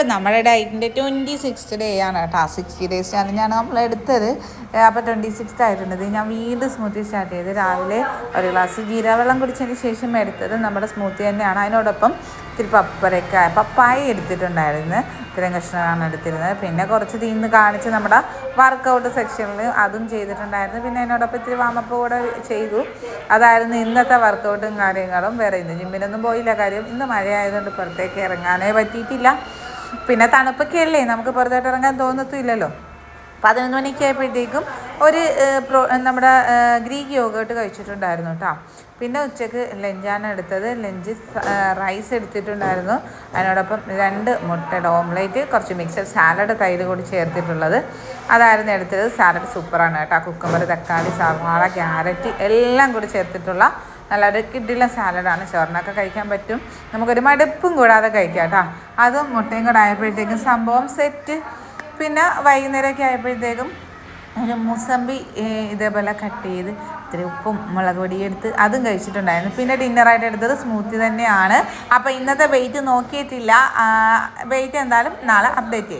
അപ്പം നമ്മുടെ ഡയറ്റിന്റെ twenty six day ആണ് കേട്ടോ. സിക്സ്റ്റി ഡേയ്സ് ചാലഞ്ചാണ് നമ്മൾ എടുത്തത്. അപ്പോൾ ട്വന്റി സിക്സ് ആയിട്ടുണ്ട്. ഞാൻ വീണ്ടും സ്മൂത്തി സ്റ്റാർട്ട് ചെയ്ത് രാവിലെ ഒരു ഗ്ലാസ് ജീരവെള്ളം കുടിച്ചതിന് ശേഷം എടുത്തത് നമ്മുടെ സ്മൂത്തി തന്നെയാണ്. അതിനോടൊപ്പം ഇത്തിരി പപ്പരക്ക പപ്പായ എടുത്തിട്ടുണ്ടായിരുന്നു. ഇത്രയും കഷ്ണമാണ് എടുത്തിരുന്നത്. പിന്നെ കുറച്ച് തീന്ന് കാണിച്ച് നമ്മുടെ വർക്കൗട്ട് സെക്ഷനിൽ അതും ചെയ്തിട്ടുണ്ടായിരുന്നു. പിന്നെ അതിനോടൊപ്പം ഇത്തിരി വാമപ്പ് കൂടെ ചെയ്തു. അതായിരുന്നു ഇന്നത്തെ വർക്കൗട്ടും കാര്യങ്ങളും. വേറെ ഇന്ന് ജിമ്മിനൊന്നും പോയില്ല. കാര്യം ഇന്ന് മഴയായതുകൊണ്ട് പുറത്തേക്ക് ഇറങ്ങാനേ പറ്റിയിട്ടില്ല. പിന്നെ തണുപ്പൊക്കെ അല്ലേ നമുക്ക് പുറത്തോട്ട് ഇറങ്ങാൻ തോന്നത്തില്ലല്ലോ പതിനൊന്ന് മണിക്ക് ആയപ്പോഴത്തേക്കും ഒരു പ്രോ നമ്മുടെ ഗ്രീക്ക് യോഗേട്ട് കഴിച്ചിട്ടുണ്ടായിരുന്നു കേട്ടോ. പിന്നെ ഉച്ചയ്ക്ക് ലഞ്ചാണ് എടുത്തത്. ലഞ്ച് റൈസ് എടുത്തിട്ടുണ്ടായിരുന്നു. അതിനോടൊപ്പം രണ്ട് മുട്ടയുടെ ഓംലേറ്റ് കുറച്ച് മിക്സഡ് സാലഡ് തൈര് കൂടി ചേർത്തിട്ടുള്ളത്. അതായിരുന്നു എടുത്തത്. സാലഡ് സൂപ്പറാണ് കേട്ടോ. കുക്കമ്പർ തക്കാളി സവാള ക്യാരറ്റ് എല്ലാം കൂടി ചേർത്തിട്ടുള്ള നല്ലൊരു കിഡില സാലഡാണ്. ചോറിനൊക്കെ കഴിക്കാൻ പറ്റും. നമുക്കൊരു മടുപ്പും കൂടാതെ കഴിക്കാം കേട്ടോ. അതും മുട്ടയും കൂടെ ആയപ്പോഴത്തേക്കും സംഭവം സെറ്റ്. പിന്നെ വൈകുന്നേരമൊക്കെ ആയപ്പോഴത്തേക്കും ഒരു മുസമ്പി ഇതേപോലെ കട്ട് ചെയ്ത് ഇത്തിരി ഉപ്പും മുളക് എടുത്ത് അതും കഴിച്ചിട്ടുണ്ടായിരുന്നു. പിന്നെ ഡിന്നറായിട്ട് എടുത്തത് സ്മൂത്തി തന്നെയാണ്. അപ്പോൾ ഇന്നത്തെ വെയിറ്റ് നോക്കിയിട്ടില്ല. വെയിറ്റ് എന്തായാലും നാളെ അപ്ഡേറ്റ് ചെയ്യും.